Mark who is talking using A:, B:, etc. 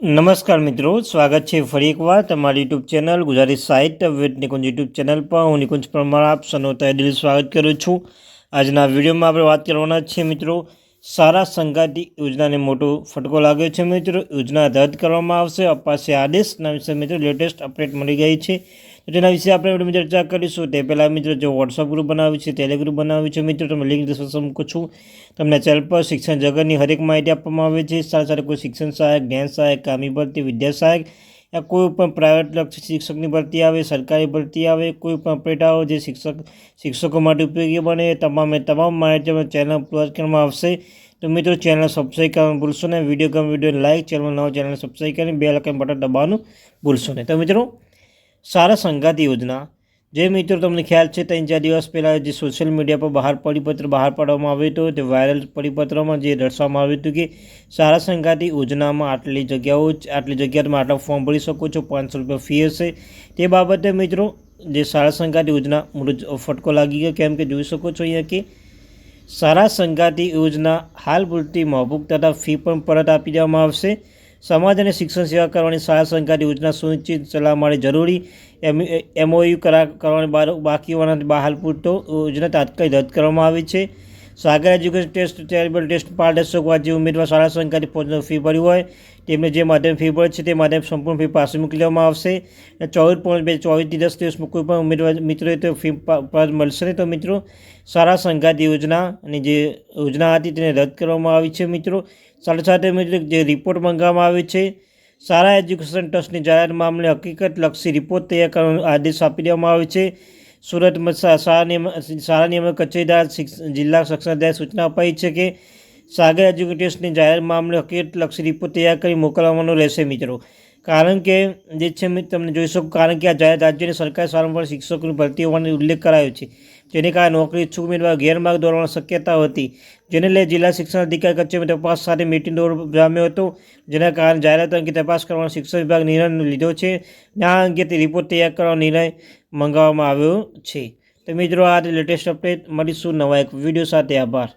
A: નમસ્કાર મિત્રો, સ્વાગત છે ફરી એકવાર તમારી યુટ્યુબ ચેનલ ગુજરાતી સાહિત્ય વિથ નિકુંજ યુટ્યુબ ચેનલ પર. હું નિકુંજ પરમાર, આપ સનો તહે દિલ સ્વાગત કરું છું. આજના વિડીયોમાં આપણે વાત કરવાના છીએ મિત્રો સારા સંગાતી યોજનાને મોટો ફટકો લાગ્યો છે મિત્રો. યોજના રદ કરવામાં આવશે. અપાશે આદેશના વિશે મિત્રો લેટેસ્ટ અપડેટ મળી ગઈ છે. તેના વિશે આપણે ચર્ચા કરીશું. તે પહેલાં મિત્રો જો વોટ્સઅપ ગ્રુપ બનાવ્યું છે ટેલિગ્રુપ બનાવ્યું છે, મિત્રો, તમે લિંક ડિસ્ક્રિપ્શન છું. તમને ચેનલ પર શિક્ષણ જગતની હરેક માહિતી આપવામાં આવે છે. સાથે સાથે કોઈ શિક્ષણ સહાયક, જ્ઞાન સહાયક, કામી ભરતી વિદ્યા સહાયક યા કોઈ પણ પ્રાઇવેટ લક્ષી શિક્ષકની ભરતી આવે, સરકારી ભરતી આવે, કોઈ પણ પેટાઓ જે શિક્ષક, શિક્ષકો માટે ઉપયોગી બને તમામે તમામ માહિતી ચેનલ કરવામાં આવશે. તો મિત્રો ચેનલ સબસ્ક્રાઈબ કરવાનું ભૂલશો નહીં. વીડિયો ગમે વીડિયો લાઈક ચેનલ નવો ચેનલ સબસ્ક્રાઈબ કરીને બે લખાણ બટન દબાવવાનું ભૂલશો નહીં. તો મિત્રો, સારા સંગાત યોજના જે મિત્રો તમને ખ્યાલ છે, ત્રણ ચાર દિવસ પહેલાં જે સોશિયલ મીડિયા પર બહાર પરિપત્ર બહાર પાડવામાં આવ્યું હતું, તે વાયરલ પરિપત્રમાં જે દર્શાવવામાં આવ્યું હતું કે સારા સંગાતી યોજનામાં આટલી જગ્યાઓ આટલી જગ્યામાં આટલા ફોર્મ ભરી શકો છો, પાંચસો રૂપિયા ફી હશે. તે બાબતે મિત્રો જે સારા સંગાતી યોજના મોટો ફટકો લાગી ગયો. કેમ કે જોઈ શકો છો અહીંયા કે સારા સંગાતી યોજના હાલ પૂરતી મોભૂક તથા ફી પણ પરત આપી દેવામાં આવશે. સમાજ અને શિક્ષણ સેવા કરવાની સહાય સંકારી યોજના સુનિશ્ચિત ચલાવવા માટે જરૂરી એમ એમઓયુ કરા કરવાની બાકી હોવાના બહાલ પૂરતો યોજના તાત્કાલિક રદ કરવામાં આવી છે. Sagar education trust charitable trust, પારદર્શક જે ઉમેદવાર શાળા સંઘાથી પોતાનું ફી ભર્યું હોય, તેમને જે માધ્યમ ફી ભરે છે તે માધ્યમ સંપૂર્ણ ફી પાસે મૂકી દેવામાં આવશે ચોવીસ પોઈન્ટ બે ચોવીસથી દસ દિવસમાં કોઈ પણ ઉમેદવાર, મિત્રોએ તો ફી પરત મળશે તો મિત્રો, શાળા સંઘાત યોજના અને જે યોજના હતી તેને રદ કરવામાં આવી છે મિત્રો. સાથે સાથે મિત્રો, જે રિપોર્ટ મંગાવવામાં આવે છે સારા એજ્યુકેશન ટ્રસ્ટની જાહેર મામલે હકીકતલક્ષી રિપોર્ટ તૈયાર કરવાનો આદેશ આપી દેવામાં આવે છે. સુરતમાં શાળા નિયમ શાળા નિયમન કચેરીદાર જિલ્લા શિક્ષણાધિકારી સૂચના અપાઈ છે કે સાગર એજ્યુકેશનની જાહેર મામલે હકીકતલક્ષી રિપોર્ટ તૈયાર કરી મોકલવાનો રહેશે મિત્રો. કારણ કે, જે છે તમને જોઈ શકું, કારણ કે આ જાહેર રાજ્યની સરકારી શાળામાં પણ શિક્ષકોની ભરતી હોવાનો ઉલ્લેખ કરાયો છે. જેને કારણે નોકરી ઇચ્છુક ઉમેદવાર ગેરમાર્ગ દોરવાની શક્યતા હતી. જેને લઈ જિલ્લા શિક્ષણ અધિકારી કચેરી તપાસ સાથે મીટિંગ દોર જામ્યો હતો. જેના કારણે જાહેરાત અંગે તપાસ કરવાનો શિક્ષણ વિભાગ નિર્ણય લીધો છે. આ અંગે રિપોર્ટ તૈયાર કરવાનો નિર્ણય મંગાવવામાં આવ્યો છે. તો મિત્રો આ લેટેસ્ટ અપડેટ મળીશું નવા એક વીડિયો સાથે. આભાર.